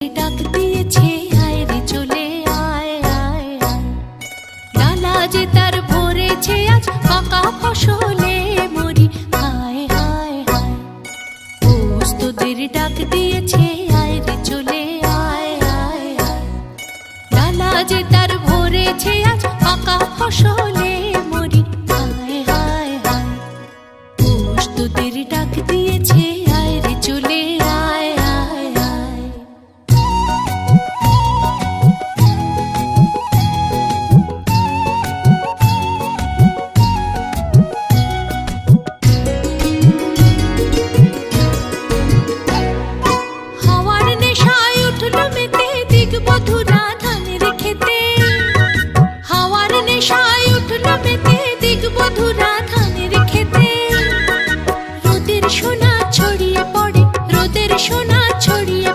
ডাক দিয়েছে আয় রে চলে আয় আয় তার ভরেছে আজ, পাকা ফসলে মরি, হায় হায় হায়। পোস্তদের ডাক দিয়েছে আয় রে চলে আয় আয় আয়। যে তার ভরেছে আজ, পাকা ফসলে মরি, হায় হায় হায়। পোস্তদের ডাক দিয়ে সোনা ছড়িয়ে পড়ে রোদের সোনা ছড়িয়ে